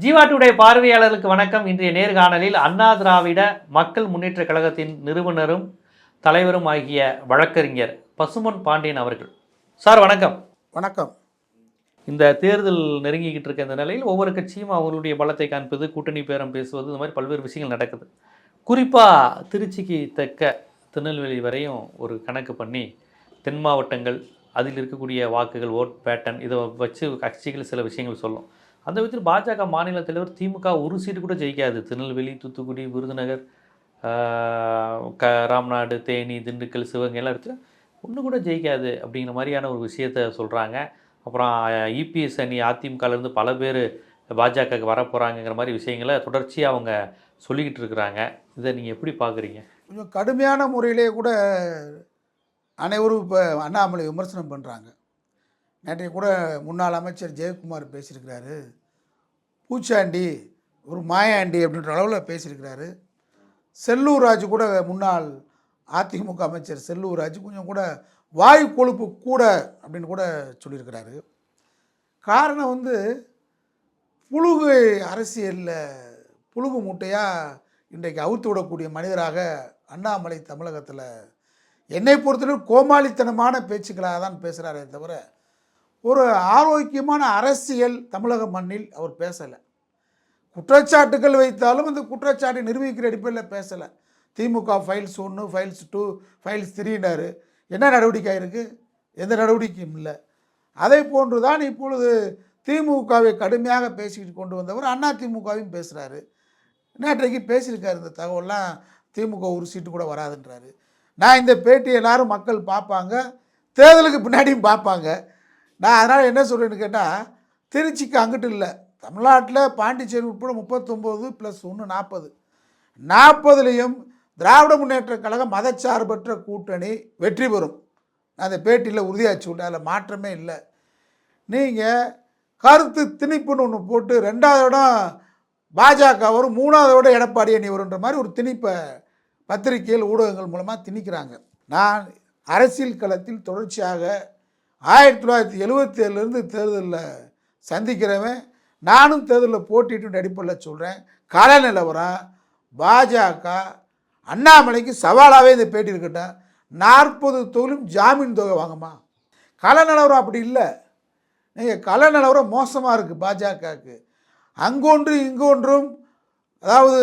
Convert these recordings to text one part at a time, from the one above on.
Jeeva today பார்வையாளர்களுக்கு வணக்கம். இன்றைய நேர்காணலில் அண்ணா திராவிட மக்கள் முன்னேற்ற கழகத்தின் நிறுவனரும் தலைவரும் ஆகிய வழக்கறிஞர் பசுமன் பாண்டியன் அவர்கள். சார் வணக்கம். வணக்கம். இந்த தேர்தல் நெருங்கிக்கிட்டு இருக்க இந்த நிலையில் ஒவ்வொரு கட்சியும் அவர்களுடைய பலத்தை காண்பது கூட்டணி பேரம் பேசுவது இந்த மாதிரி பல்வேறு விஷயங்கள் நடக்குது. குறிப்பாக திருச்சிக்கு தெற்க திருநெல்வேலி வரையும் ஒரு கணக்கு பண்ணி தென் மாவட்டங்கள் அதில் இருக்கக்கூடிய வாக்குகள் ஓட் பேட்டன் இதை வச்சு கட்சிகள் சில விஷயங்கள் சொல்லும். அந்த விதத்தில் பாஜக மாநில தலைவர் திமுக ஒரு சீட்டு கூட ஜெயிக்காது. திருநெல்வேலி தூத்துக்குடி விருதுநகர் க ராம்நாடு தேனி திண்டுக்கல் சிவகங்கை எல்லாம் இடத்துல ஒன்று கூட ஜெயிக்காது அப்படிங்கிற மாதிரியான ஒரு விஷயத்த சொல்கிறாங்க அப்புறம் இபிஎஸ் அணி அதிமுகலேருந்து பல பேர் பாஜகவுக்கு வர போகிறாங்கங்கிற மாதிரி விஷயங்களை தொடர்ச்சியாக அவங்க சொல்லிக்கிட்டு இருக்கிறாங்க. இதை நீங்கள் எப்படி பார்க்குறீங்க கொஞ்சம் கடுமையான முறையிலே கூட அனைவரும் இப்போ அண்ணாமலை விமர்சனம் பண்ணுறாங்க நேற்றைய கூட முன்னாள் அமைச்சர் ஜெயக்குமார் பேசியிருக்கிறாரு. பூச்சாண்டி ஒரு மாயாண்டி அப்படின்ற அளவில் பேசியிருக்கிறாரு. செல்லூர் ராஜு கூட முன்னாள் அதிமுக அமைச்சர் செல்லூர் ராஜு கொஞ்சம் கூட வாயு கொழுப்பு கூட அப்படின்னு கூட சொல்லியிருக்கிறாரு. காரணம் வந்து புழுகு அரசியலில் புழுகு மூட்டையாக இன்றைக்கு அவுத்து விடக்கூடிய மனிதராக அண்ணாமலை தமிழகத்தில் என்னை பொறுத்தவரை கோமாளித்தனமான பேச்சுக்களாக தான் பேசுகிறாரே தவிர ஒரு ஆரோக்கியமான அரசியல் தமிழக மண்ணில் அவர் பேசலை. குற்றச்சாட்டுகள் வைத்தாலும் அந்த குற்றச்சாட்டை நிரூபிக்கிற அடிப்படையில் பேசலை. திமுக ஃபைல்ஸ் ஒன்று ஃபைல்ஸ் டூ ஃபைல்ஸ் த்ரீனாரு என்ன நடவடிக்கை இருக்குது எந்த நடவடிக்கையும் இல்லை. அதை போன்று தான் இப்பொழுது திமுகவை கடுமையாக பேசிக்கிட்டு கொண்டு வந்தவர் அண்ணா திமுகவையும் பேசுகிறாரு நேற்றைக்கு பேசியிருக்காரு இந்த தகவல்லாம். திமுக ஒரு சீட்டு கூட வராதுன்றாரு. நான் இந்த பேட்டி எல்லாரும் மக்கள் பார்ப்பாங்க. தேர்தலுக்கு பின்னாடியும் பார்ப்பாங்க. நான் அதனால் என்ன சொல்கிறேன்னு கேட்டால் திருச்சிக்கு அங்கிட்டு இல்லை. தமிழ்நாட்டில் பாண்டிச்சேரி உட்பட முப்பத்தொம்போது ப்ளஸ் ஒன்று நாற்பது நாற்பதுலேயும் திராவிட முன்னேற்ற கழகம் மதச்சார்பற்ற கூட்டணி வெற்றி பெறும். நான் அந்த பேட்டியில் உறுதியாச்சு விட்டேன் அதில் மாற்றமே இல்லை. நீங்கள் கருத்து திணிப்புன்னு ஒன்று போட்டு ரெண்டாவது இடம் பாஜக வரும் மூணாவது விட எடப்பாடி அணி வருன்ற மாதிரி ஒரு திணிப்பை பத்திரிகையில் ஊடகங்கள் மூலமாக திணிக்கிறாங்க. நான் அரசியல் களத்தில் தொடர்ச்சியாக ஆயிரத்தி தொள்ளாயிரத்தி எழுபத்தி ஏழுலேருந்து தேர்தலில் சந்திக்கிறவன் நானும் தேர்தலில் போட்டிட்டு அடிப்படையில் சொல்கிறேன் கள நிலவரம் பாஜக அண்ணாமலைக்கு சவாலாகவே இந்த பேட்டி இருக்கட்டும் நாற்பது தொழிலும் ஜாமீன் தொகை வாங்கம்மா கள நிலவரம் அப்படி இல்லை. நீங்கள் கள நிலவரம் மோசமாக இருக்குது பாஜகவுக்கு. அங்கொன்று இங்கொன்றும் அதாவது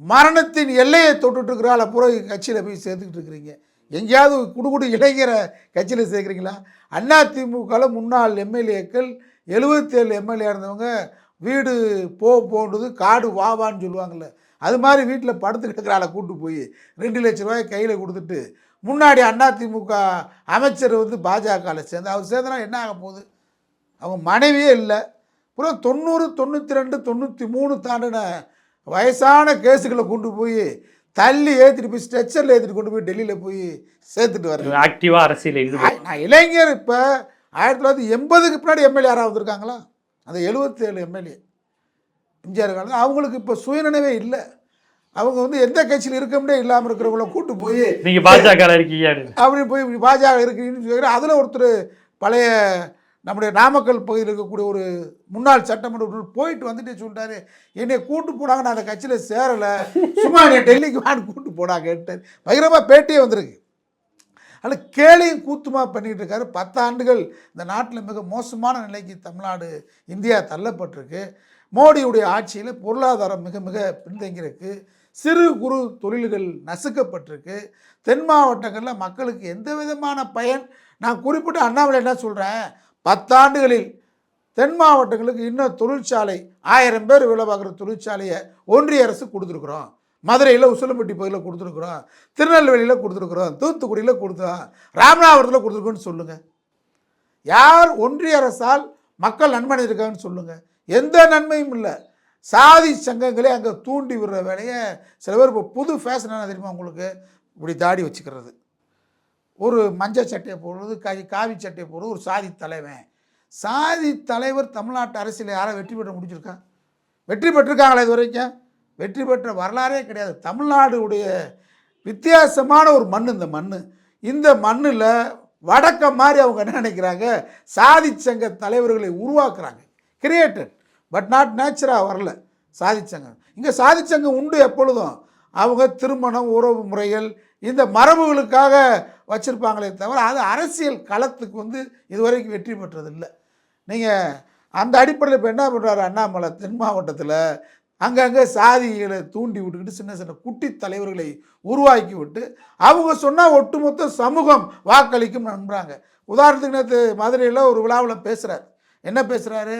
மரணத்தின் எல்லையை தொட்டுட்ருக்கிறாள் அப்புறம் கட்சியில் போய் சேர்த்துக்கிட்டு இருக்கிறீங்க. எங்கேயாவது குடுகுடு இளைஞரை கட்சியில் சேர்க்குறீங்களா? அண்ணா திமுகவில் முன்னாள் எம்எல்ஏக்கள் எழுபத்தேழு எம்எல்ஏ இருந்தவங்க வீடு போ போன்றது காடு வாவான்னு சொல்லுவாங்கள்ல அது மாதிரி வீட்டில் படுத்து கிடக்கிற கூட்டு போய் ரெண்டு லட்ச ரூபாய் கையில் கொடுத்துட்டு முன்னாடி அண்ணா திமுக அமைச்சர் வந்து பாஜகவில் சேர்ந்து அவர் சேர்ந்தனா என்ன ஆக போகுது? அவங்க மனைவியே இல்லை. அப்புறம் தொண்ணூறு தொண்ணூற்றி ரெண்டு தொண்ணூற்றி மூணு தாண்டின வயசான கேஸுகளை கொண்டு போய் தள்ளி ஏற்றிட்டு போய் ஸ்ட்ரெச்சரில் ஏற்றிட்டு கொண்டு போய் டெல்லியில் போய் சேர்த்துட்டு வர்றேன் ஆக்டிவாக அரசியல் நான் இளைஞர் இப்போ ஆயிரத்தி தொள்ளாயிரத்தி எண்பதுக்கு பின்னாடி எம்எல்ஏ யாராவது வந்திருக்காங்களா? அந்த எழுபத்தேழு எம்எல்ஏ. எம்ஜிஆர் காலத்தில். அவங்களுக்கு இப்போ சுயநினைவே இல்லை. அவங்க வந்து எந்த கட்சியில் இருக்கமுடியே இல்லாமல் இருக்கிறவங்கள கூட்டு போய் நீங்கள் பாஜக இருக்கீங்க. அப்படி போய் பாஜக இருக்குன்னு சொல்லி அதில் ஒருத்தர் பழைய நம்முடைய நாமக்கல் பகுதியில் இருக்கக்கூடிய ஒரு முன்னாள் சட்டமன்ற உறுப்பினர் போயிட்டு வந்துட்டு சொல்லிட்டாரு என்னை கூட்டு போனாங்க நான் அந்த கட்சியில் சேரலை. சும்மா என்னை டெல்லிக்கு வான்னு கூட்டு போனாங்கன்ட்டு பயங்கரமாக பேட்டியே வந்திருக்கு. அதில் கேளையும் கூத்துமா பண்ணிகிட்டு இருக்காரு. பத்தாண்டுகள் இந்த நாட்டில் மிக மோசமான நிலைக்கு தமிழ்நாடு இந்தியா தள்ளப்பட்டிருக்கு. மோடியுடைய ஆட்சியில் பொருளாதாரம் மிக மிக பின்தங்கியிருக்கு. சிறு குறு தொழில்கள் நசுக்கப்பட்டிருக்கு. தென் மாவட்டங்களில் மக்களுக்கு எந்த விதமான பயன்? நான் குறிப்பிட்ட அண்ணாமலை என்ன சொல்கிறேன் பத்தாண்டுகளில் தென் மாவட்டங்களுக்கு இன்னும் தொழிற்சாலை ஆயிரம் பேர் வேலை பார்க்குற தொழிற்சாலையை ஒன்றிய அரசு கொடுத்துருக்குறோம். மதுரையில் உசிலம்பட்டி பகுதியில் கொடுத்துருக்குறோம். திருநெல்வேலியில் கொடுத்துருக்குறோம். தூத்துக்குடியில் கொடுத்தோம். ராமநாதபுரத்தில் கொடுத்துருக்கோன்னு சொல்லுங்கள் யார் ஒன்றிய அரசால் மக்கள் நன்மை இருக்காங்கன்னு சொல்லுங்கள் எந்த நன்மையும் இல்லை. சாதி சங்கங்களே அங்கே தூண்டி விடுற வேலையை சில பேர் இப்போ புது ஃபேஷன் என்ன தெரியுமா உங்களுக்கு? இப்படி தாடி வச்சுக்கிறது. ஒரு மஞ்சள் சட்டையை போடுறது கா காவி சட்டையை போடுறது ஒரு சாதி தலைவன். சாதி தலைவர் தமிழ்நாட்டு அரசியல் யாரை வெற்றி பெற்ற முடிஞ்சிருக்கா வெற்றி பெற்றிருக்காங்களா இது வரைக்கும் வெற்றி பெற்ற வரலாறே கிடையாது. தமிழ்நாடுடைய வித்தியாசமான ஒரு மண் இந்த மண் இந்த மண்ணில் வடக்க மாதிரி அவங்க என்ன நினைக்கிறாங்க? சாதி சங்க தலைவர்களை உருவாக்குறாங்க. கிரியேட்டட் பட் நாட் நேச்சராக வரல. சாதிச்சங்கம் இங்கே சாதிச்சங்கம் உண்டு எப்பொழுதும். அவங்க திருமணம் உறவு முறைகள் இந்த மரபுகளுக்காக வச்சுருப்பாங்களே தவிர அது அரசியல் களத்துக்கு வந்து இதுவரைக்கும் வெற்றி பெற்றதில்லை. நீங்கள் அந்த அடிப்படையில் இப்போ என்ன பண்ணுறாரு அண்ணாமலை தென் மாவட்டத்தில் அங்கங்கே சாதிகளை தூண்டி விட்டுக்கிட்டு சின்ன சின்ன குட்டி தலைவர்களை உருவாக்கி விட்டு அவங்க சொன்னால் ஒட்டுமொத்த சமூகம் வாக்களிக்கும் நம்புகிறாங்க உதாரணத்துக்கு நேற்று மதுரையில் ஒரு விழாவில் பேசுகிறார் என்ன பேசுகிறாரு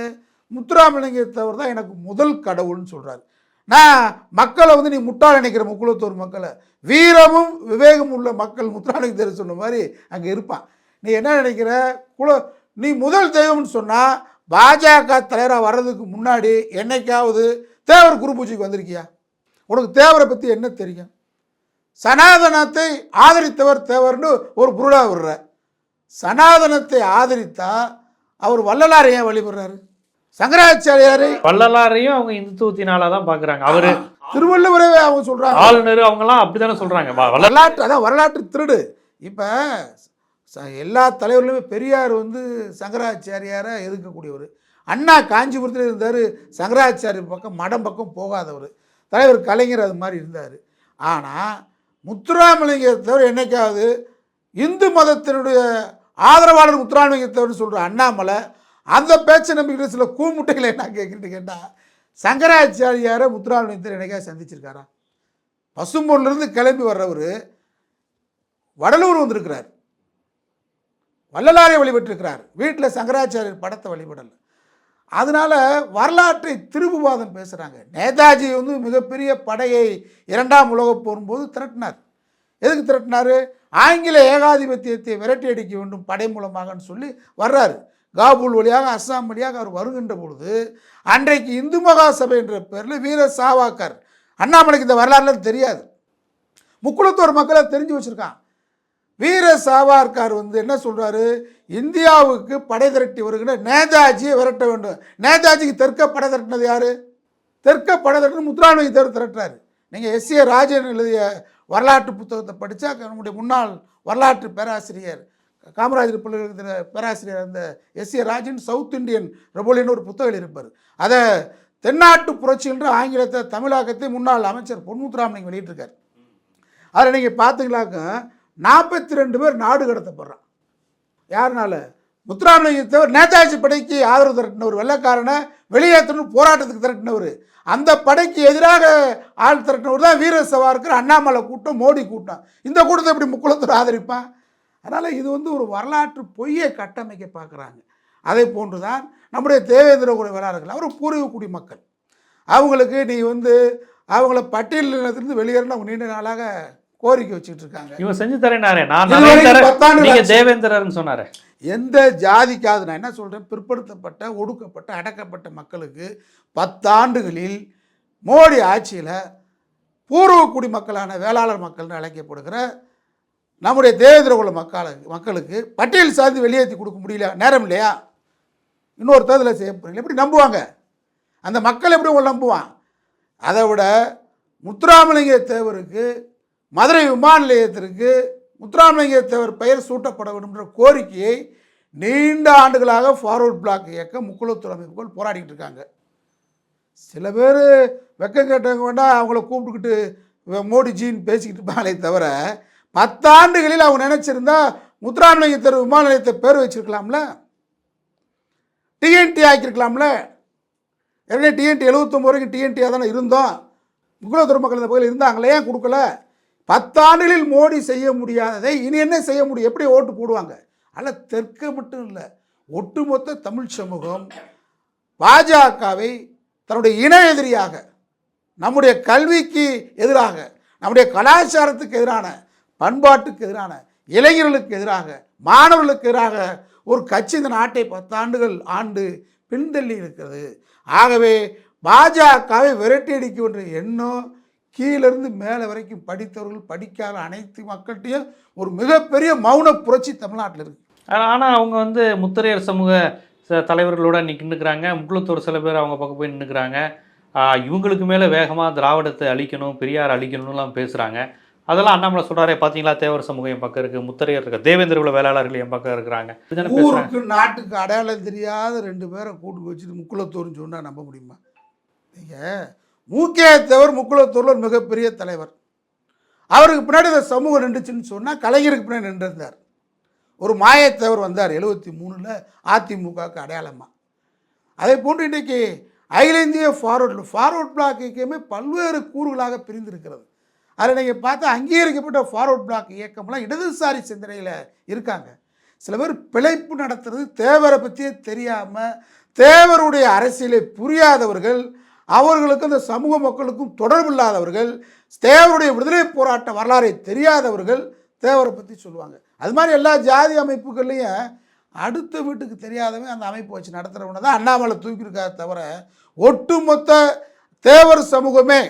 முத்துராமலிங்கத்தவர் தான் எனக்கு முதல் கடவுள்னு சொல்கிறாரு நான் மக்களை வந்து நீ முட்டாள் நினைக்கிற முக்குளத்தூர் மக்களை. வீரமும் விவேகமும் உள்ள மக்கள் முத்துராமலிங்கத்தர் சொன்ன மாதிரி அங்கே இருப்பான். நீ என்ன நினைக்கிற? குல நீ முதல் தெய்வம்னு சொன்னால் பாஜக தலைவராக வர்றதுக்கு முன்னாடி என்னைக்காவது தேவர் குரு பூஜைக்கு வந்திருக்கியா? உனக்கு தேவரை பற்றி என்ன தெரியும்? சனாதனத்தை ஆதரித்தவர் தேவர்னு ஒரு குருடாக விடுற சனாதனத்தை ஆதரித்தா அவர் வள்ளலார் ஏன் வழிபடுறாரு? சங்கராச்சாரியாரை வள்ளலாரையும் அவங்க இந்துத்துவத்தினால தான் பாக்குறாங்க. அவரு திருவள்ளுவரே அவங்க சொல்றாங்க. ஆளுநர் அவங்கலாம் அப்படித்தானே சொல்றாங்க. வரலாற்று அதான் வரலாற்று திருடு. இப்போ எல்லா தலைவர்களுமே பெரியார் வந்து சங்கராச்சாரியாரை எதிர்க்கக்கூடியவர். அண்ணா காஞ்சிபுரத்தில் இருந்தார் சங்கராச்சாரியர் பக்கம் மடம் பக்கம் போகாதவர். தலைவர் கலைஞர் அது மாதிரி இருந்தார். ஆனால் முத்துராமலிங்கத்தவர் என்னைக்காவது இந்து மதத்தினுடைய ஆதரவாளர் முத்துராமலிங்கத்தவர்னு சொல்கிற அண்ணாமலை அந்த பேச்சை நம்பிக்கிட்ட சில கூமுட்டைகளை என்ன கேட்குறேன்னு கேட்டால் சங்கராச்சாரியாரை முத்துராமலிங்கத்தர் என்னைக்காவது சந்திச்சிருக்காரா? பசும்பூர்லேருந்து கிளம்பி வர்றவர் வடலூர் வந்திருக்கிறார். வள்ளலாரை வழிபட்டிருக்கிறார். வீட்டில் சங்கராச்சாரியர் படத்தை வழிபடலை. அதனால் வரலாற்றை திருபுவாதம் பேசுகிறாங்க நேதாஜி வந்து மிகப்பெரிய படையை இரண்டாம் உலகப் போகும்போது திரட்டினார். எதுக்கு திரட்டினார்? ஆங்கில ஏகாதிபத்தியத்தை விரட்டி அடிக்க வேண்டும் படை மூலமாகன்னு சொல்லி வர்றாரு. காபூல் வழியாக அஸ்ஸாம் வழியாக அவர் வருகின்ற பொழுது அன்றைக்கு இந்து மகா சபை என்ற பேரில் வீர சாவாக்கர் அண்ணாமலைக்கு இந்த வரலாறுல தெரியாது. முக்குளத்தோர் மக்களை தெரிஞ்சு வச்சுருக்கான் வீர சாவார்கார் வந்து என்ன சொல்கிறாரு இந்தியாவுக்கு படை திரட்டி வருகிற நேதாஜியை விரட்ட வேண்டும். நேதாஜிக்கு தெற்க படை திரட்டினது யார்? தெற்க படை திரட்டினது முத்துராமலிங்க தேவர் திரட்டுறாரு. நீங்கள் எஸ் ஏ ராஜன் எழுதிய வரலாற்று புத்தகத்தை படித்தா நம்முடைய முன்னாள் வரலாற்று பேராசிரியர் காமராஜர் பல்கலைக்கழகத்தில் பேராசிரியர் அந்த S A Rajan south Indian rebellion ஒரு புத்தகம் இருப்பார். அதை தென்னாட்டு புரட்சி என்று ஆங்கிலத்தை தமிழாக்கத்தை முன்னாள் அமைச்சர் பொன்முத்துராமலிங்க வெளியிட்டிருக்கார். அதில் நீங்கள் பார்த்தீங்களாக்க நாற்பத்தி ரெண்டு பேர் நாடு கடத்தப்படுறான். யாருனால? முத்துராமலிங்கத்தவர் நேதாஜி படைக்கு ஆதரவு திரட்டினவர் வெள்ளக்காரனை வெளியேற்றணும் போராட்டத்துக்கு திரட்டினவர். அந்த படைக்கு எதிராக ஆள் திரட்டினவர் தான் வீர சவார்கர் அண்ணாமலை கூட்டம் மோடி கூட்டம். இந்த கூட்டத்தை எப்படி முக்குளத்தூர் ஆதரிப்பான்? அதனால் இது வந்து ஒரு வரலாற்று பொய்யை கட்டமைக்க பார்க்குறாங்க. அதை போன்று தான் நம்முடைய தேவேந்திர குல வேளாளர்கள் அவர் பூர்வீக குடிமக்கள். அவங்களுக்கு நீ வந்து அவங்கள பட்டியலிருந்து வெளியேறணும் அவங்க நீண்ட நாளாக கோரிக்கை வச்சுட்டு இருக்காங்க. இவன் செஞ்சு தரேனாரே. நான். தேவேந்திரர்னு சொன்னாரு. எந்த ஜாதிக்காவது நான் என்ன சொல்கிறேன் பிற்படுத்தப்பட்ட ஒடுக்கப்பட்ட அடக்கப்பட்ட மக்களுக்கு பத்தாண்டுகளில் மோடி ஆட்சியில் பூர்வ குடிமக்களான வேளாளர் மக்கள்னு அழைக்கப்படுகிற நம்முடைய தேவேந்திர குல மக்களுக்கு மக்களுக்கு பட்டியல் சார்ந்து வெளியேற்றி கொடுக்க முடியல நேரம் இல்லையா? இன்னொரு தேர்தலை செய்ய போறீங்க எப்படி நம்புவாங்க? அந்த மக்கள் எப்படி உங்களை நம்புவான்? அதை விட முத்துராமலிங்க தேவருக்கு மதுரை விமான நிலையத்திற்கு முத்துராமலிங்க தேவர் பெயர் சூட்டப்பட வேண்டும் என்ற கோரிக்கையை நீண்ட ஆண்டுகளாக ஃபார்வர்ட் பிளாக் இயக்க முக்குளத்தூர் அமைப்புகள் போராடிக்கிட்டு இருக்காங்க. சில பேர் வெக்கம் கேட்டவங்க வேண்டாம் அவங்கள கூப்பிட்டுக்கிட்டு மோடிஜின்னு பேசிக்கிட்டு இருப்பாங்களே தவிர பத்தாண்டுகளில் அவங்க நினச்சிருந்தா முத்துராமலிங்க தெரு விமான நிலையத்தை பேர் வச்சிருக்கலாம்ல? டிஎன்டி ஆக்கியிருக்கலாம்ல? ஏற்கனவே டிஎன்டி எழுபத்தொம்பது வரைக்கும் டிஎன்டியாக தானே இருந்தோம். முக்குளத்தூர் மக்கள் இந்த பகுதியில் இருந்தாங்களே ஏன் கொடுக்கல? பத்தாண்டுகளில் மோடி செய்ய முடியாததை இனி என்ன செய்ய முடியும்? எப்படி ஓட்டு போடுவாங்க? ஆனால் தெற்க மட்டும் இல்லை ஒட்டுமொத்த தமிழ் சமூகம் பாஜகவை தன்னுடைய இன எதிரியாக நம்முடைய கல்விக்கு எதிராக நம்முடைய கலாச்சாரத்துக்கு எதிரான பண்பாட்டுக்கு எதிரான இளைஞர்களுக்கு எதிராக மாணவர்களுக்கு எதிராக ஒரு கட்சி இந்த நாட்டை பத்தாண்டுகள் ஆண்டு பின்தள்ளி இருக்கிறது. ஆகவே பாஜகவை விரட்டி அடிக்க வேண்டிய எண்ணம் கீழிருந்து மேலே வரைக்கும் படித்தவர்கள் படிக்காத அனைத்து மக்கள்கிட்டையும் ஒரு மிகப்பெரிய மௌன புரட்சி தமிழ்நாட்டில் இருக்கு. ஆனால் அவங்க வந்து முத்திரையர் சமூக தலைவர்களோட நின்றுக்கிறாங்க முக்குளத்தூர் சில பேர் அவங்க பக்கம் போய் நின்றுக்கிறாங்க இவங்களுக்கு மேலே வேகமாக திராவிடத்தை அழிக்கணும் பெரியார் அழிக்கணும்லாம் பேசுகிறாங்க அதெல்லாம் அண்ணாமலை சொல்றாரே பாத்தீங்களா? தேவர் சமூகம் என் பக்கம் இருக்கு முத்தரையர் இருக்க தேவேந்திர குல வேளாளர்கள் என் பக்கம் இருக்கிறாங்க. ஊருக்கு நாட்டுக்கு அடையாளம் தெரியாத ரெண்டு பேரை கூட்டு வச்சுட்டு முக்குளத்தூர்னு சொன்னால் நம்ப முடியுமா? நீங்க மூக்கே தேவர் முக்குளத்தூர்ல ஒரு மிகப்பெரிய தலைவர். அவருக்கு பின்னாடி இந்த சமூகம் நின்றுச்சுன்னு சொன்னால் கலைஞருக்கு பின்னாடி நின்றிருந்தார். ஒரு மாயத்தேவர் வந்தார் எழுபத்தி மூணில் அதிமுகவுக்கு அடையாளமாக அதே போன்று இன்றைக்கி அகில இந்திய ஃபார்வர்ட் ஃபார்வர்ட் பிளாக் பல்வேறு கூறுகளாக பிரிந்திருக்கிறது. அதில் நீங்கள் பார்த்தா அங்கீகரிக்கப்பட்ட ஃபார்வர்ட் பிளாக் இயக்கம்லாம் இடதுசாரி சிந்தனையில் இருக்காங்க. சில பேர் பிழைப்பு நடத்துறது தேவரை பற்றியே தெரியாமல் தேவருடைய அரசியலை புரியாதவர்கள் அவர்களுக்கும் இந்த சமூக மக்களுக்கும் தொடர்பு இல்லாதவர்கள் தேவருடைய விடுதலை போராட்ட வரலாறை தெரியாதவர்கள் தேவரை பற்றி சொல்லுவாங்க. அது மாதிரி எல்லா ஜாதி அமைப்புகள்லையும் அடுத்த வீட்டுக்கு தெரியாதவன் அந்த அமைப்பு வச்சு நடத்துகிறவனை தான் அண்ணாமலை தூக்கியிருக்காரு தவிர ஒட்டுமொத்த தேவர் சமூகமே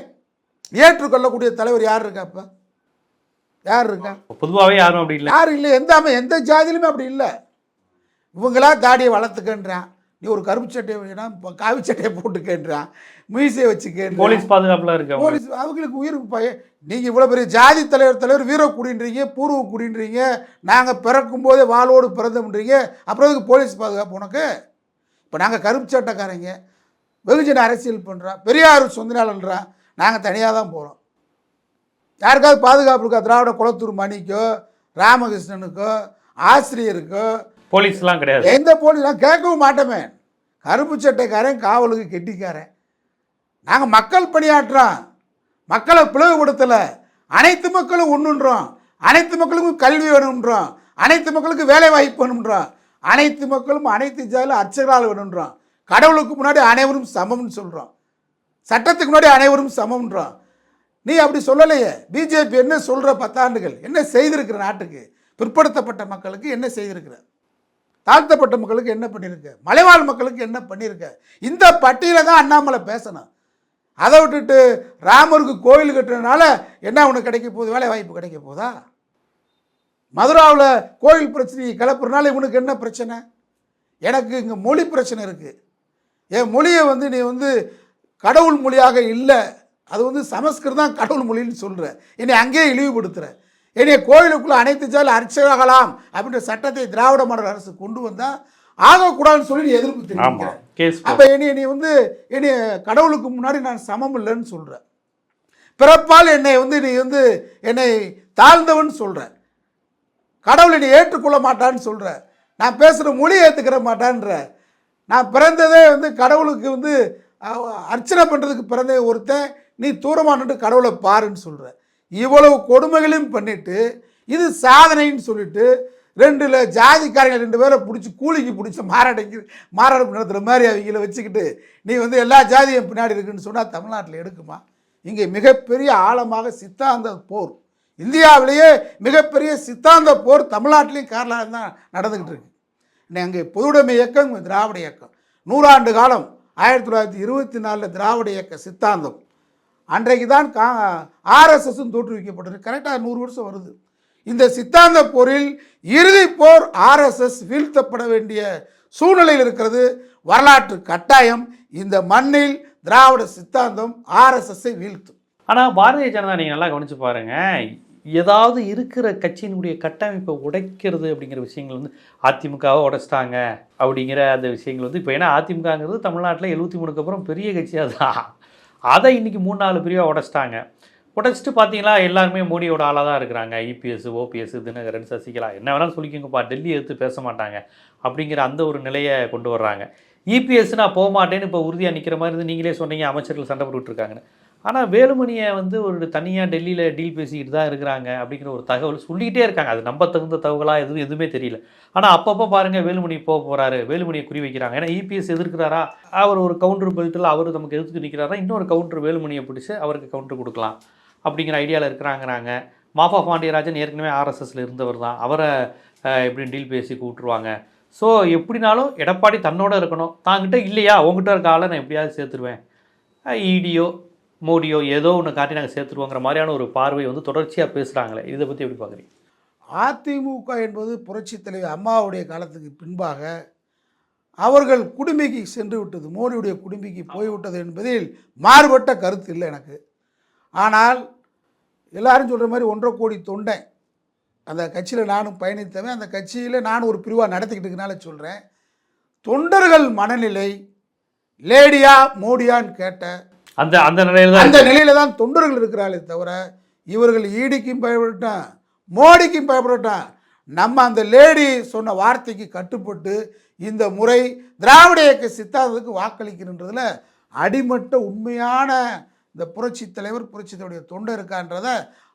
ஏற்றுக்கொள்ளக்கூடிய தலைவர் யார் இருக்கா அப்போ? யார் இருக்கா பொதுவாவே யாரும் அப்படி இல்லை. யாரும் இல்லை. எந்த அமை எந்த ஜாதியிலுமே அப்படி இல்லை. இவங்களா தாடியை வளர்த்துக்கன்றான் நீ ஒரு கருப்பு சட்டையை வேணா இப்போ காவி சட்டையை போட்டுக்கன்றான் மீசையை வச்சுக்கேன் போலீஸ் பாதுகாப்புல இருக்கு. போலீஸ் அவங்களுக்கு உயிர் பய நீங்கள் இவ்வளோ பெரிய ஜாதி தலைவர் தலைவர் வீர குடின்றீங்க பூர்வ குடின்றீங்க. நாங்கள் பிறக்கும் போதே வாளோடு பிறந்தோம்ன்றீங்க. அப்புறம் இதுக்கு போலீஸ் பாதுகாப்பு உனக்கு? இப்போ நாங்கள் கருப்பு சட்டைக்காரங்க. வெகுஜன அரசியல் பண்ணுறோம் பெரியார் சொந்த நாள்ன்றான் நாங்கள் தனியாக தான் போகிறோம் யாருக்காவது பாதுகாப்பு இருக்கா? திராவிட குளத்தூர் மணிக்கோ ராமகிருஷ்ணனுக்கோ ஆசிரியருக்கோ? போலீஸ்லாம் கிடையாது. எந்த போலீஸ்லாம் கேட்கவும் மாட்டோமே. கருப்பு சட்டைக்காரன் காவலுக்கு கெட்டிக்காரன். நாங்கள் மக்கள் பணியாற்றுறோம். மக்களை பிளவுபடுத்தலை. அனைத்து மக்களும் ஒன்றுன்றோம் அனைத்து மக்களுக்கும் கல்வி வேணுன்றோம் அனைத்து மக்களுக்கும் வேலை வாய்ப்பு வேணுன்றோம் அனைத்து மக்களும் அனைத்து ஜாதியில் அர்ச்சகரால் வேணுன்றோம் கடவுளுக்கு முன்னாடி அனைவரும் சமம்னு சொல்கிறோம் சட்டத்துக்கு முன்னாடி அனைவரும் சமம்ன்றான். நீ அப்படி சொல்லலையே. பிஜேபி என்ன சொல்கிற பத்தாண்டுகள்? என்ன செய்திருக்கிற நாட்டுக்கு? பிற்படுத்தப்பட்ட மக்களுக்கு என்ன செய்திருக்கிற? தாழ்த்தப்பட்ட மக்களுக்கு என்ன பண்ணியிருக்க மலைவாழ் மக்களுக்கு என்ன பண்ணியிருக்க இந்த பட்டியலை தான் அண்ணாமலை பேசணும். அதை விட்டுட்டு ராமருக்கு கோயில் கட்டுறதுனால என்ன உனக்கு கிடைக்க போகுது? வேலை வாய்ப்பு கிடைக்க போதா? மதுராவில் கோயில் பிரச்சனையை கிளப்புறனால இவனுக்கு என்ன பிரச்சனை? எனக்கு இங்கே மொழி பிரச்சனை இருக்குது என் மொழியை வந்து நீ வந்து கடவுள் மொழியாக இல்லை. அது வந்து சமஸ்கிருதம் கடவுள் மொழின்னு சொல்கிற என்னை அங்கேயே இழிவுபடுத்துகிற என்னை கோயிலுக்குள்ளே அனைத்து ஜாதி அர்ச்சகலாம் அப்படின்ற சட்டத்தை திராவிட மாடல் அரசு கொண்டு வந்தால் ஆகக்கூடாதுன்னு சொல்லி நீ எதிர்ப்பு ஆமா. தெரிவிக்கிற கேஸ் அப்போ என்னை நீ வந்து என்னை கடவுளுக்கு முன்னாடி நான் சமம் இல்லைன்னு சொல்கிற பிறப்பால் என்னை வந்து நீ வந்து என்னை தாழ்ந்தவன் சொல்கிற கடவுளை நீ ஏற்றுக்கொள்ள மாட்டான்னு சொல்கிற நான் பேசுகிற மொழி ஏற்றுக்கிற மாட்டான்ற. நான் பிறந்ததே வந்து கடவுளுக்கு வந்து அர்ச்சனை பண்ணுறதுக்கு பிறந்த ஒருத்தன் நீ தூரமாக நின்று கடவுளை பாருன்னு சொல்கிற இவ்வளவு கொடுமைகளையும் பண்ணிவிட்டு இது சாதனைன்னு சொல்லிட்டு ரெண்டுல ஜாதிக்காரங்க ரெண்டு பேரை பிடிச்சி கூலிக்கு பிடிச்ச மாரடைக்கு மாரடைப்பு நடத்துகிற மாதிரி அவங்கள வச்சுக்கிட்டு நீ வந்து எல்லா ஜாதியும் பின்னாடி இருக்குன்னு சொன்னால் தமிழ்நாட்டில் எடுக்குமா? இங்கே மிகப்பெரிய ஆழமாக சித்தாந்த போர். இந்தியாவிலேயே மிகப்பெரிய சித்தாந்த போர் தமிழ்நாட்டிலையும் கேரளாவில் தான் நடந்துக்கிட்டு இருக்கு. அங்கே பொதுவுடைமை இயக்கம் திராவிட இயக்கம். நூறாண்டு காலம் ஆயிரத்தி தொள்ளாயிரத்தி இருபத்தி நாலில் திராவிட இயக்க சித்தாந்தம். அன்றைக்கு தான் கா ஆர்எஸ்எஸும் தோற்றுவிக்கப்பட்டது. கரெக்டாக நூறு வருஷம் வருது. இந்த சித்தாந்த போரில் இறுதி போர் ஆர்எஸ்எஸ் வீழ்த்தப்பட வேண்டிய சூழ்நிலையில் இருக்கிறது. வரலாற்று கட்டாயம் இந்த மண்ணில் திராவிட சித்தாந்தம் ஆர்எஸ்எஸ்ஸை வீழ்த்தும். ஆனால் பாரதிய ஜனதா நீங்கள் நல்லா கவனித்து பாருங்கள் ஏதாவது இருக்கிற கட்சியினுடைய கட்டமைப்பை உடைக்கிறது அப்படிங்கிற விஷயங்கள் வந்து அதிமுகவை உடைச்சிட்டாங்க அப்படிங்கிற அந்த விஷயங்கள் வந்து இப்போ ஏன்னா அதிமுகங்கிறது தமிழ்நாட்டில் எழுபத்தி மூணுக்கு அப்புறம் பெரிய கட்சி அதுதான் அதை இன்னைக்கு மூணு நாலு பிரிவாக உடைச்சிட்டாங்க. உடைச்சிட்டு பார்த்தீங்களா எல்லாருமே மோடியோட ஆளாக தான் இருக்கிறாங்க. EPS OPS Dinakaran Sasikala. என்ன வேணாலும் சொல்லிக்கோங்கப்பா டெல்லி எடுத்து பேச மாட்டாங்க அப்படிங்கிற அந்த ஒரு நிலையை கொண்டு வர்றாங்க. இபிஎஸ் நான் போக மாட்டேன்னு இப்போ உறுதியாக நிற்கிற மாதிரி இருந்து நீங்களே சொன்னீங்க அமைச்சர்கள் சண்டை போட்டுட்டு ஆனால் வேலுமணியை வந்து ஒரு தனியாக டெல்லியில் டீல் பேசிக்கிட்டு தான் இருக்கிறாங்க அப்படிங்கிற ஒரு தகவல் சொல்லிக்கிட்டே இருக்காங்க. அது நம்ப தகுந்த தகவலாக எதுவும் எதுவுமே தெரியல. ஆனால் அப்பப்போ பாருங்கள் வேலுமணி போக போகிறாரு வேலுமணியை குறி வைக்கிறாங்க. ஏன்னா இபிஎஸ் எதிர்க்கிறாரா? அவர் ஒரு கவுண்டர் பெல்ட்டில் அவர் நமக்கு எதிர்த்து நிற்கிறாரா இன்னொரு கவுண்டர் வேலுமணியை பிடிச்சி அவருக்கு கவுண்டர் கொடுக்கலாம் அப்படிங்கிற ஐடியாவில் இருக்கிறாங்கிறாங்க. மாஃபா பாண்டியராஜன் ஏற்கனவே ஆர்எஸ்எஸ்ல இருந்தவர் தான். அவரை அஹ், எப்படி டீல் பேசி கூப்பிட்டுருவாங்க. ஸோ எப்படினாலும் எடப்பாடி தன்னோட இருக்கணும். தாங்கிட்ட இல்லையா? உங்ககிட்ட இருக்க ஆளை நான் எப்படியாவது சேர்த்துருவேன். இடியோ மோடியோ ஏதோ ஒன்று காட்டி நாங்கள் சேர்த்துருவோங்கிற மாதிரியான ஒரு பார்வை வந்து தொடர்ச்சியாக பேசுகிறாங்களே இதை பற்றி எப்படி பார்க்குறீங்க? அதிமுக என்பது புரட்சித் தலைவர் அம்மாவுடைய காலத்துக்கு பின்பாக அவர்கள் குடும்பிக்கு சென்று விட்டது மோடியுடைய குடும்பிக்கு போய்விட்டது என்பதில் மாறுபட்ட கருத்து இல்லை எனக்கு. ஆனால் எல்லாரும் சொல்கிற மாதிரி ஒன்றரை கோடி தொண்டன் அந்த கட்சியில் நானும் பயணித்தவன் அந்த கட்சியில் நானும் ஒரு பிரிவாக நடத்திக்கிட்டு இருக்கனால சொல்கிறேன் தொண்டர்கள் மனநிலை லேடியா மோடியான்னு கேட்ட அந்த அந்த நிலையில தான் அந்த நிலையில தான் தொண்டர்கள் இருக்கிறார்களே தவிர இவர்கள் ஈடிக்கும் பயப்படட்டான் மோடிக்கும் பயப்படட்டான் நம்ம அந்த லேடி சொன்ன வார்த்தைக்கு கட்டுப்பட்டு இந்த முறை திராவிட இயக்க சித்தாந்தத்துக்கு வாக்களிக்கணுன்றதுல அடிமட்ட உண்மையான இந்த புரட்சி தலைவர் புரட்சி தலைவருடைய தொண்டர் இருக்கான்றத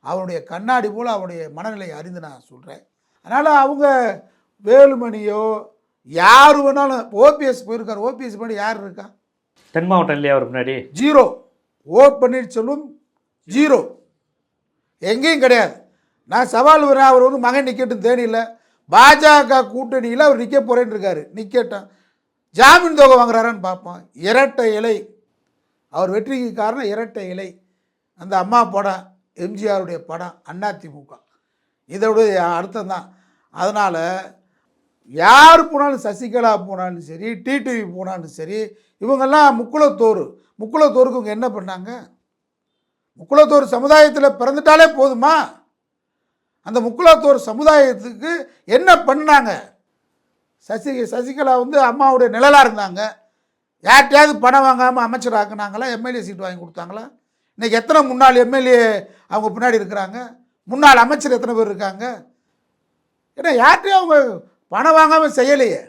அவனுடைய கண்ணாடி போல் அவனுடைய மனநிலையை அறிந்து நான் சொல்கிறேன் அதனால் அவங்க வேலுமணியோ யார் வேணாலும் ஓபிஎஸ் போயிருக்கார் ஓபிஎஸ் முன்னாடி யார் இருக்கா? தென் மாவட்டம் இல்லையா அவர் முன்னாடி? ஜீரோ. O Panneerselvam zero. எங்கேயும் கிடையாது. நான் சவால் வரேன் அவர் வந்து மகன் நிற்கட்டும் தேனியில். பாஜக கூட்டணியில் அவர் நிற்க போகிறேன்னு இருக்காரு. நிற்கட்டும் ஜாமீன் தொகை வாங்குறாரான்னு பார்ப்போம். இரட்டை இலை. அவர் வெற்றிக்கு காரணம் இரட்டை இலை. அந்த அம்மா படம் எம்ஜிஆருடைய படம் அதிமுக இதோடைய அர்த்தம் தான். அதனால் யார் போனாலும் சசிகலா போனாலும் சரி டிடிவி போனாலும் சரி இவங்கெல்லாம் முக்குளத்தோர் முக்குளத்தோருக்கு இவங்க என்ன பண்ணாங்க? முக்குளத்தோர் சமுதாயத்தில் பிறந்துட்டாலே போதுமா? அந்த முக்குளத்தோர் சமுதாயத்துக்கு என்ன பண்ணாங்க? சசி சசிகலா வந்து அம்மாவுடைய நிழலாக இருந்தாங்க. யார்கிட்டயாவது பணம் வாங்காமல் அமைச்சர் ஆக்குனாங்களா? எம்எல்ஏ சீட் வாங்கி கொடுத்தாங்களா? இன்றைக்கி எத்தனை முன்னாள் எம்எல்ஏ அவங்க பின்னாடி இருக்கிறாங்க? முன்னாள் அமைச்சர் எத்தனை பேர் இருக்காங்க? ஏன்னா யார்கிட்டையும் அவங்க பணம் வாங்காமல் செய்யலையே.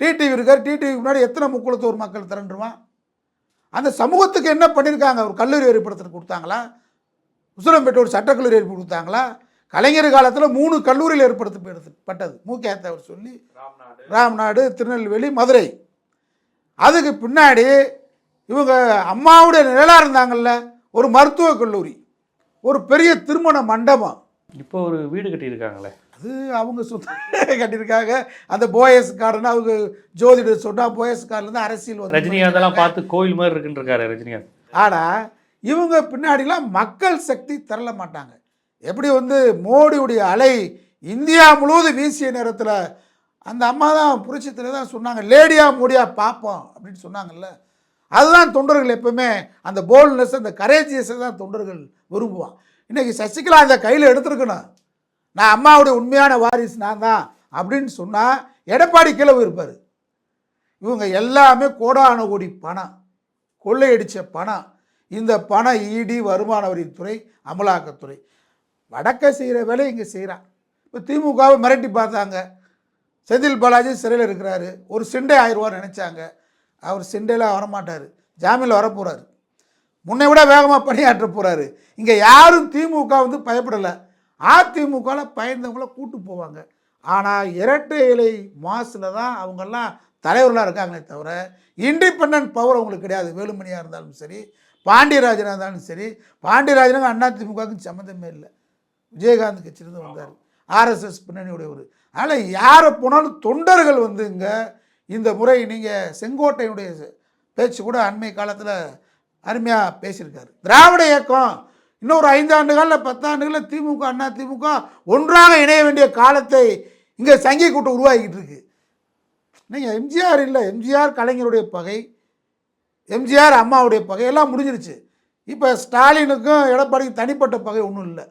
டிடிவி இருக்கார் டிடிவிக்கு முன்னாடி எத்தனை முக்குளத்தூர் மக்கள் திரண்டுருவான்? அந்த சமூகத்துக்கு என்ன பண்ணியிருக்காங்க ஒரு கல்லூரி ஏற்படுத்தி கொடுத்தாங்களா? உசுரம்பேட்டை ஒரு சட்டக்கல்லூரி ஏற்படுத்தி கொடுத்தாங்களா? கலைஞர் காலத்தில் மூணு கல்லூரியில் ஏற்படுத்தப்பட்டது மூக்கேத்த அவர் சொல்லி ராம்நாடு. திருநெல்வேலி மதுரை. அதுக்கு பின்னாடி இவங்க அம்மாவுடைய நிழலாக இருந்தாங்கல்ல ஒரு மருத்துவக் கல்லூரி. ஒரு பெரிய திருமண மண்டபம். இப்போ ஒரு வீடு கட்டியிருக்காங்களே. அது அவங்க சுத்தம் கட்டியிருக்காங்க. அந்த போயஸ் கார்டன் அவங்க ஜோதிடர் சொன்னால் போயஸ் கார்டுலேருந்து அரசியல் வந்து ரஜினிகாந்த் எல்லாம் பார்த்து கோயில் மாதிரி இருக்குன்னு இருக்காரு ரஜினிகாந்த் ஆனால் இவங்க பின்னாடிலாம் மக்கள் சக்தி தரல மாட்டாங்க. எப்படி வந்து மோடியுடைய அலை இந்தியா முழுவதும் வீசிய நேரத்தில் அந்த அம்மா தான் புரட்சித்தில் தான் சொன்னாங்க லேடியா மோடியா பார்ப்போம் அப்படின்னு சொன்னாங்கல்ல. அதுதான் தொண்டர்கள் எப்பவுமே அந்த போல்ட்னஸ் அந்த கரேஜியஸை தான் தொண்டர்கள் விரும்புவான் இன்றைக்கி சசிகலா அந்த கையில் எடுத்துருக்கணும். நான் அம்மாவுடைய உண்மையான வாரிசு நான் தான் அப்படின்னு சொன்னால் எடப்பாடி கீழே இருப்பார் இவங்க எல்லாமே கோடான கோடி பணம் கொள்ளையடித்த பணம். இந்த பணம் இடி வருமான வரித்துறை அமலாக்கத்துறை. வடக்க செய்கிற வேலையை இங்கே செய்கிறான் இப்போ திமுகவை மிரட்டி பார்த்தாங்க. செந்தில் பாலாஜி சிறையில் இருக்கிறாரு. ஒரு சிண்டை ஆயிரம் நினச்சாங்க. அவர் சிண்டையில் வரமாட்டார். ஜாமீனில் வரப்போகிறாரு முன்னை விட வேகமாக பணியாற்ற போகிறாரு இங்கே யாரும் திமுக வந்து பயப்படலை. அதிமுகவில் பயந்தவங்கள கூட்டு போவாங்க. ஆனால் இரட்டை இலை மாசில் தான் அவங்கெல்லாம் தலைவர்களாக இருக்காங்களே தவிர இண்டிபெண்ட் பவர் அவங்களுக்கு கிடையாது. வேலுமணியாக இருந்தாலும் சரி பாண்டியராஜனாக இருந்தாலும் சரி பாண்டியராஜனுக்கு அதிமுகவுக்கு சம்மந்தமே இல்லை. விஜயகாந்த் கட்சியிலேருந்து வந்தார். ஆர்எஸ்எஸ் பின்னணியுடையவர். அதனால் யாரை போனாலும் தொண்டர்கள் வந்து இங்கே இந்த முறை நீங்கள் செங்கோட்டையுடைய பேச்சு கூட அண்மை காலத்தில் அருமையாக பேசியிருக்காரு. திராவிட இயக்கம் இன்னொரு ஐந்தாண்டு காலில் பத்தாண்டுகளில் திமுக அண்ணா திமுக ஒன்றாக இணைய வேண்டிய காலத்தை இங்கே சங்கி கூட்டம் உருவாகிக்கிட்டு இருக்கு. நீங்கள் எம்ஜிஆர் இல்லை. எம்ஜிஆர் கலைஞருடைய பகை. எம்ஜிஆர் அம்மாவுடைய பகை. எல்லாம் முடிஞ்சிருச்சு. இப்போ ஸ்டாலினுக்கும் எடப்பாடிக்கும் தனிப்பட்ட பகை ஒன்றும் இல்லை.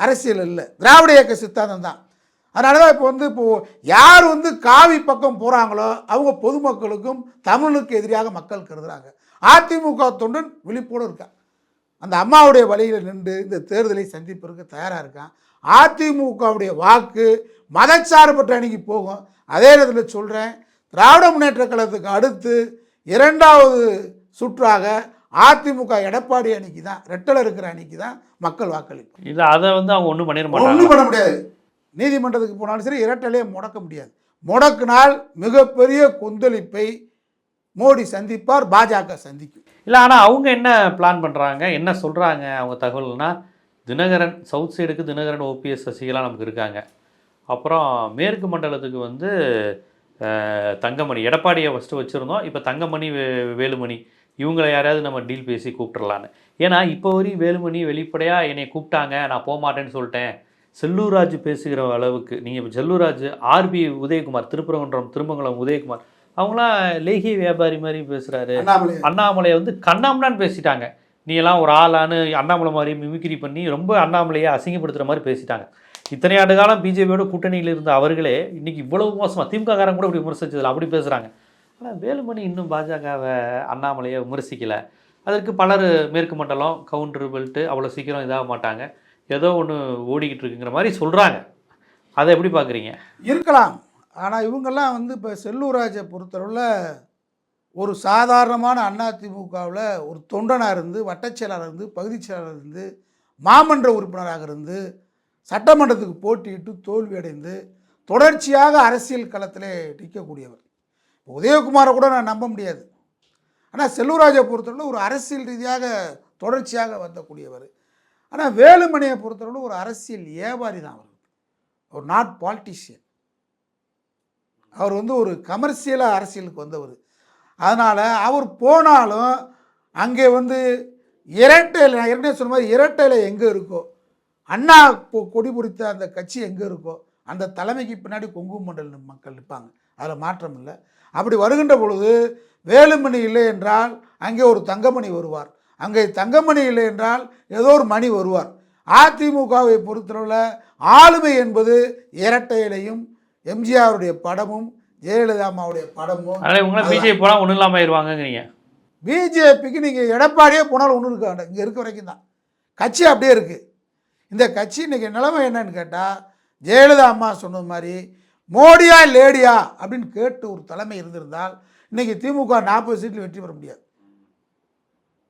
அரசியல் இல்லை. திராவிட இயக்க சித்தாந்தம் தான். அதனால தான் இப்போ வந்து இப்போது யார் வந்து காவி பக்கம் போகிறாங்களோ அவங்க பொதுமக்களுக்கும் தமிழுக்கு எதிராக மக்கள் கருதுகிறாங்க அதிமுக தொண்டன் விழிப்போடு இருக்கான் அந்த அம்மாவுடைய வழியில் நின்று இந்த தேர்தலை சந்திப்பதற்கு தயாராக இருக்கான். அதிமுகவுடைய வாக்கு மதச்சார்பற்ற அணிக்கு போகும். அதே நேரத்தில் சொல்கிறேன் திராவிட முன்னேற்ற கழகத்துக்கு அடுத்து இரண்டாவது சுற்றாக அதிமுக எடப்பாடி அணிக்கு தான் ரெட்டலை இருக்கிற அணிக்கு தான் மக்கள் வாக்களிப்பு. இல்லை அதை வந்து அவங்க ஒன்றும் பண்ணிட மாட்டாங்க ஒன்றும் பண்ண முடியாது. நீதிமன்றத்துக்கு போனாலும் சரி இரட்டலையை முடக்க முடியாது. முடக்கினால் மிகப்பெரிய கொந்தளிப்பை மோடி சந்திப்பார் பாஜக சந்திக்கும். இல்லை ஆனால் அவங்க என்ன பிளான் பண்ணுறாங்க என்ன சொல்கிறாங்க அவங்க தகவல்னா தினகரன் சவுத் சைடுக்கு தினகரன் ஓபிஎஸ் சசிகலா நமக்கு இருக்காங்க. அப்புறம் மேற்கு மண்டலத்துக்கு வந்து தங்கமணி எடப்பாடியை ஃபஸ்ட்டு வச்சுருந்தோம். இப்போ தங்கமணி வே வேலுமணி இவங்களை யாரையாவது நம்ம டீல் பேசி கூப்பிட்றலான்னு ஏன்னா இப்போ வரையும் வேலுமணி வெளிப்படையாக என்னை கூப்பிட்டாங்க நான் போகமாட்டேன்னு சொல்லிட்டேன். செல்லூர்ராஜ் பேசுகிற அளவுக்கு நீங்கள் இப்போ செல்லூர்ராஜ் ஆர்பி உதயகுமார் திருப்பரங்குன்றம் திருமங்கலம் உதயகுமார் அவங்களாம் லேகிய வியாபாரி மாதிரி பேசுகிறாரு அண்ணாமலை. அண்ணாமலையை வந்து கண்ணாமண்ணான்னு பேசிட்டாங்க. நீ எல்லாம் ஒரு ஆளான்னு அண்ணாமலை மாதிரி மிமிக்ரி பண்ணி ரொம்ப அண்ணாமலையை அசிங்கப்படுத்துகிற மாதிரி பேசிட்டாங்க. இத்தனை ஆண்டு காலம் பிஜேபியோட கூட்டணியில் இருந்த அவர்களே இன்னைக்கு இவ்வளவு மோசமாக திமுக காரங்க கூட இப்படி விமர்சிச்சதில்ல அப்படி பேசுகிறாங்க ஆனால் வேலுமணி இன்னும் பாஜகவை அண்ணாமலையை விமர்சிக்கலை. அதற்கு பலர் மேற்கு மண்டலம் கவுண்டர் பெல்ட்டு அவ்வளோ சீக்கிரம் இதாக மாட்டாங்க. ஏதோ ஒன்று ஓடிக்கிட்டு இருக்குங்கிற மாதிரி சொல்கிறாங்க அதை எப்படி பார்க்குறீங்க? இருக்கலாம். ஆனால் இவங்கெல்லாம் வந்து இப்போ செல்லூராஜை பொறுத்தளவில் ஒரு சாதாரணமான அதிமுகவில் ஒரு தொண்டனாக இருந்து வட்டச்செயலாளர் இருந்து பகுதிச் செயலாளர் இருந்து மாமன்ற உறுப்பினராக இருந்து சட்டமன்றத்துக்கு போட்டியிட்டு தோல்வியடைந்து தொடர்ச்சியாக அரசியல் களத்திலே நிற்கக்கூடியவர் இப்போ உதயகுமாரை கூட நான் நம்ப முடியாது. ஆனால் செல்லூராஜை பொறுத்தளவில் ஒரு அரசியல் ரீதியாக தொடர்ச்சியாக வந்தக்கூடியவர். ஆனால் வேலுமணியை பொறுத்தளவில் ஒரு அரசியல் வியாபாரி தான் அவர். ஒரு நாட் பாலிட்டிஷியன். அவர் வந்து ஒரு கமர்ஷியலாக அரசியலுக்கு வந்தவர். அதனால் அவர் போனாலும் அங்கே வந்து இரட்டையில் நான் ஏற்கனவே சொன்ன மாதிரி இரட்டையில் எங்கே இருக்கோ அண்ணா கொ- கொடி பிடித்த அந்த கட்சி எங்கே இருக்கோ அந்த தலைமைக்கு பின்னாடி கொங்கு மண்டல் மக்கள் நிற்பாங்க. அதில் மாற்றம் இல்லை. அப்படி வருகின்ற பொழுது வேலுமணி இல்லை என்றால் அங்கே ஒரு தங்கமணி வருவார். அங்கே தங்கமணி இல்லை என்றால் ஏதோ ஒரு மணி வருவார். அதிமுகவை பொறுத்தளவில் ஆளுமை என்பது இரட்டையிலையும் எம்ஜிஆருடைய படமும் ஜெயலலிதா அம்மாவுடைய படமும் அதனால் பிஜேபி போனால் ஒன்றும் இல்லாமல் ஆயிடுவாங்கங்கிறீங்க பிஜேபிக்கு நீங்கள் எடப்பாடியே போனாலும் ஒன்றும் இருக்க வேண்டாம். இங்கே இருக்க வரைக்கும் தான். கட்சி அப்படியே இருக்குது இந்த கட்சி இன்றைக்கி நிலைமை என்னன்னு கேட்டால் ஜெயலலிதா அம்மா சொன்னது மாதிரி மோடியா லேடியா அப்படின்னு கேட்டு ஒரு தலைமை இருந்திருந்தால் இன்றைக்கி திமுக நாற்பது சீட்டில் வெற்றி பெற முடியாது.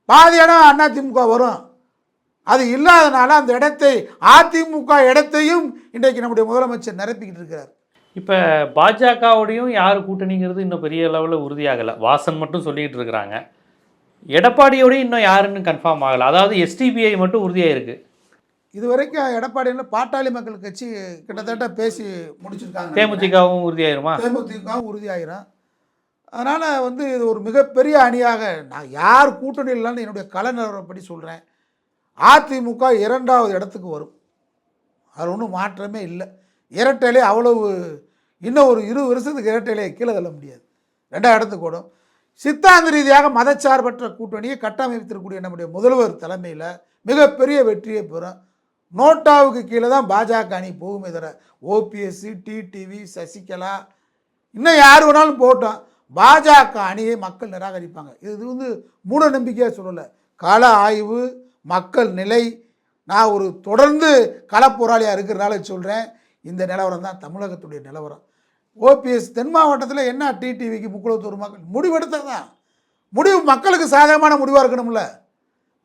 பாதி இடம் அண்ணா திமுக வரும். அது இல்லாதனால அந்த இடத்தை அதிமுக இடத்தையும் இன்றைக்கு நம்முடைய முதலமைச்சர் நிரப்பிக்கிட்டு இருக்கிறார். இப்போ பாஜகவோடையும் யார் கூட்டணிங்கிறது இன்னும் பெரிய லெவலில் உறுதியாகலை. வாசன் மட்டும் சொல்லிக்கிட்டு இருக்கிறாங்க. எடப்பாடியோடையும் இன்னும் யாருன்னு கன்ஃபார்ம் ஆகலை. அதாவது எஸ்டிபிஐ மட்டும் உறுதியாக இருக்கு இது வரைக்கும் எடப்பாடியில் பாட்டாளி மக்கள் கட்சி கிட்டத்தட்ட பேசி முடிச்சிருக்காங்க. தேமுதிகவும் உறுதியாயிருமா? தேமுதிகவும் உறுதியாயிரும். அதனால் வந்து இது ஒரு மிகப்பெரிய அணியாக நான் யார் கூட்டணி இல்லைன்னு என்னுடைய கல நிலவரப்படி சொல்கிறேன் அதிமுக இரண்டாவது இடத்துக்கு வரும். அது ஒன்றும் மாற்றமே இல்லை. இரட்டையிலே அவ்வளவு இன்னும் ஒரு இரு வருஷத்துக்கு இரட்டையிலே கீழே தள்ள முடியாது. ரெண்டாம் இடத்துக்கு ஓடும். சித்தாந்த ரீதியாக மதச்சார்பற்ற கூட்டணியை கட்டமைத்திருக்கக்கூடிய நம்முடைய முதல்வர் தலைமையில் மிகப்பெரிய வெற்றியை பெறும். நோட்டாவுக்கு கீழே தான் பாஜக அணி போகுமே தவிர ஓபிஎஸ்சி டிடிவி சசிகலா இன்னும் யார் வேணாலும் போட்டோம் பாஜக அணியை மக்கள் நிராகரிப்பாங்க. இது இது வந்து மூட நம்பிக்கையாக சொல்லலை. கள ஆய்வு மக்கள் நிலை நான் ஒரு தொடர்ந்து களப்போராளியாக இருக்கிறனால சொல்கிறேன் இந்த நிலவரம் தான் தமிழகத்துடைய நிலவரம். ஓபிஎஸ் தென் மாவட்டத்தில் என்ன டிடிவிக்கு முக்குளத்தூர் மக்கள் முடிவெடுத்தது? தான் முடிவு மக்களுக்கு சாதகமான முடிவாக இருக்கணும்ல.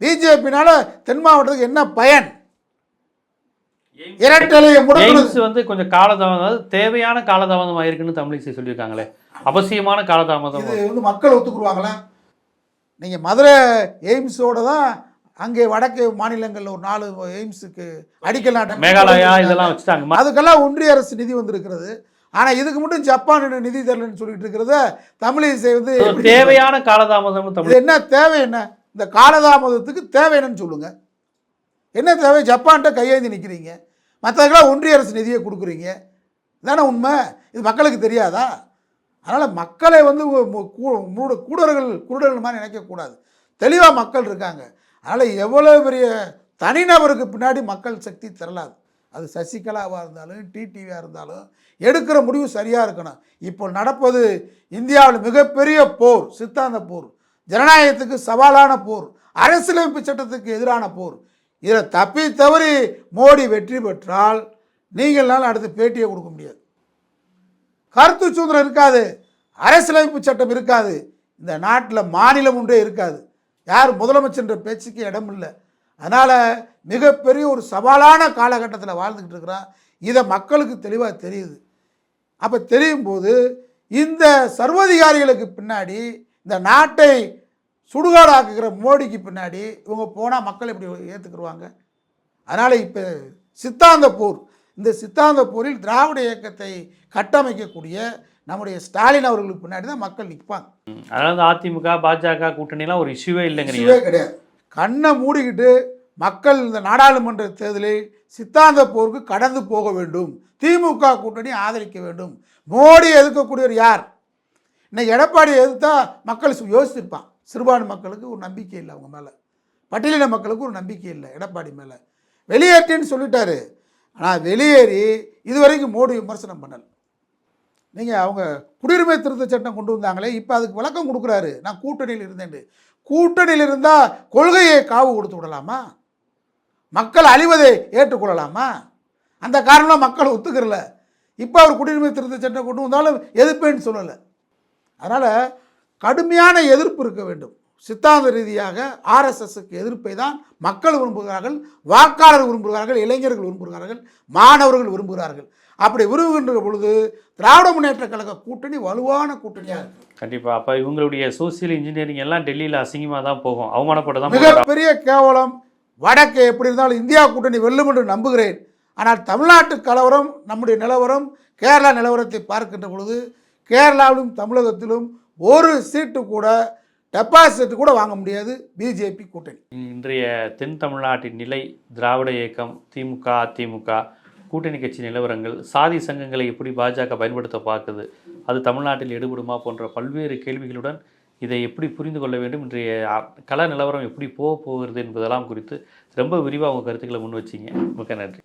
பிஜேபினால தென் மாவட்டத்துக்கு என்ன பயன்? இரட்டலையை முடக்கணும் வந்து கொஞ்சம் காலதாமதம் தேவையான காலதாமதம் ஆயிருக்குன்னு தமிழிசை சொல்லியிருக்காங்களே. அவசியமான காலதாமதம். இது வந்து மக்கள் ஒத்துக்குருவாங்களா? நீங்கள் மதுரை எய்ம்ஸோட தான் அங்கே வடக்கு மாநிலங்களில் ஒரு நாலு எய்ம்ஸுக்கு அடிக்கல் நாட்டம் மேகாலயா இதெல்லாம் வச்சுட்டாங்க. அதுக்கெல்லாம் ஒன்றிய அரசு நிதி வந்திருக்கிறது. ஆனால் இதுக்கு மட்டும் ஜப்பான் நிதி தரலன்னு சொல்லிட்டு இருக்கிறத தமிழிசை வந்து தேவையான காலதாமதம் என்ன தேவை என்ன? இந்த காலதாமதத்துக்கு தேவை என்னன்னு சொல்லுங்க. என்ன தேவை? ஜப்பான்கிட்ட கையேந்தி நிற்கிறீங்க மற்றதுக்கெல்லாம் ஒன்றிய அரசு நிதியை கொடுக்குறீங்க. இதானே உண்மை? இது மக்களுக்கு தெரியாதா? அதனால் மக்களை வந்து மு- கூ- மூட- கூடர்கள் குருடர்கள் மாதிரி நினைக்கக்கூடாது. தெளிவாக மக்கள் இருக்காங்க. அதனால் எவ்வளோ பெரிய தனிநபருக்கு பின்னாடி மக்கள் சக்தி திரளாது. அது சசிகலாவாக இருந்தாலும் டிடிவியாக இருந்தாலும் எடுக்கிற முடிவு சரியாக இருக்கணும். இப்போ நடப்பது இந்தியாவில் மிகப்பெரிய போர் சித்தாந்த போர். ஜனநாயகத்துக்கு சவாலான போர். அரசியலமைப்பு சட்டத்துக்கு எதிரான போர். இதை தப்பி தவறி மோடி வெற்றி பெற்றால் நீங்களால் அடுத்து பேட்டியை கொடுக்க முடியாது. கருத்து சுதந்திரம் இருக்காது. அரசியலமைப்பு சட்டம் இருக்காது. இந்த நாட்டில் மாநிலம் ஒன்றே இருக்காது. யார் முதலமைச்சர்ன்ற பேச்சுக்கு இடம் இல்லை. அதனால் மிகப்பெரிய ஒரு சவாலான காலகட்டத்தில் வாழ்ந்துக்கிட்டு இருக்கிறான். இதை மக்களுக்கு தெளிவாக தெரியுது. அப்போ தெரியும் போது இந்த சர்வதிகாரிகளுக்கு பின்னாடி இந்த நாட்டை சுடுகாடாக்குகிற மோடிக்கு பின்னாடி இவங்க போனால் மக்கள் எப்படி ஏற்றுக்குருவாங்க அதனால் இப்போ சித்தாந்த போர் இந்த சித்தாந்த போரில் திராவிட இயக்கத்தை கட்டமைக்கக்கூடிய நம்முடைய ஸ்டாலின் அவர்களுக்கு பின்னாடி தான் மக்கள் நிற்பாங்க. அதாவது அதிமுக பாஜக கூட்டணிலாம் ஒரு இஷ்யூவே இல்லைங்கிறீங்க. இஷ்யூவே கிடையாது. கண்ணை மூடிக்கிட்டு மக்கள் இந்த நாடாளுமன்ற தேர்தலில் சித்தாந்த போருக்கு கடந்து போக வேண்டும். திமுக கூட்டணி ஆதரிக்க வேண்டும். மோடி எதிர்க்கக்கூடியவர் யார்? இன்னைக்கு எடப்பாடி எதிர்த்தா மக்கள் யோசிச்சிருப்பான். சிறுபான்மை மக்களுக்கு ஒரு நம்பிக்கை இல்லை அவங்க மேலே. பட்டியலின மக்களுக்கு ஒரு நம்பிக்கை இல்லை எடப்பாடி மேலே. வெளியேற்றேன்னு சொல்லிட்டாரு. ஆனால் வெளியேறி இதுவரைக்கும் மோடி விமர்சனம் பண்ணல. நீங்கள் அவங்க குடியுரிமை திருத்த சட்டம் கொண்டு வந்தாங்களே இப்போ அதுக்கு விளக்கம் கொடுக்குறாரு. நான் கூட்டணியில் இருந்தேன் கூட்டணியில் இருந்தால் கொள்கையை காவு கொடுத்து விடலாமா? மக்கள் அழிவதை ஏற்றுக்கொள்ளலாமா? அந்த காரணம் மக்கள் ஒத்துக்கிறல. இப்போ அவர் குடியுரிமை திருத்த சட்டம் கொண்டு வந்தாலும் எதிர்ப்பேன்னு சொல்லலை. அதனால் கடுமையான எதிர்ப்பு இருக்க வேண்டும். சித்தாந்த ரீதியாக ஆர்எஸ்எஸ்க்கு எதிர்ப்பை தான் மக்கள் விரும்புகிறார்கள் வாக்காளர் விரும்புகிறார்கள் இளைஞர்கள் விரும்புகிறார்கள் மாணவர்கள் விரும்புகிறார்கள். அப்படி விரும்புகின்ற பொழுது திராவிட முன்னேற்ற கழக கூட்டணி வலுவான கூட்டணியாக இருக்கு. கண்டிப்பா. அப்ப இவங்களுடைய சோசியல் இன்ஜினியரிங் எல்லாம் டெல்லியில அசிங்கமா தான் போகும். அவமானப்பட தான். மிகப்பெரிய கேவலம் வடக்கு எப்படி இருந்தாலும் இந்தியா கூட்டணி வெல்லும் என்று நம்புகிறேன். ஆனால் தமிழ்நாட்டு கலவரம் நம்முடைய நிலவரம் கேரளா நிலவரத்தை பார்க்கின்ற பொழுது கேரளாவிலும் தமிழகத்திலும் ஒரு சீட்டு கூட டெபாசிட் கூட வாங்க முடியாது பிஜேபி கூட்டணி. இன்றைய தென் தமிழ்நாட்டின் நிலை திராவிட இயக்கம் திமுக அதிமுக கூட்டணி கட்சி நிலவரங்கள் சாதி சங்கங்களை எப்படி பாஜக பயன்படுத்த பார்க்குது அது தமிழ்நாட்டில் எடுபடுமா போன்ற பல்வேறு கேள்விகளுடன் இதை எப்படி புரிந்து கொள்ள வேண்டும் இன்றைய கல கள நிலவரம் எப்படி போக போகிறது என்பதெல்லாம் குறித்து ரொம்ப விரிவாக உங்கள் கருத்துக்களை முன் வச்சிங்க. மிக்க நன்றி.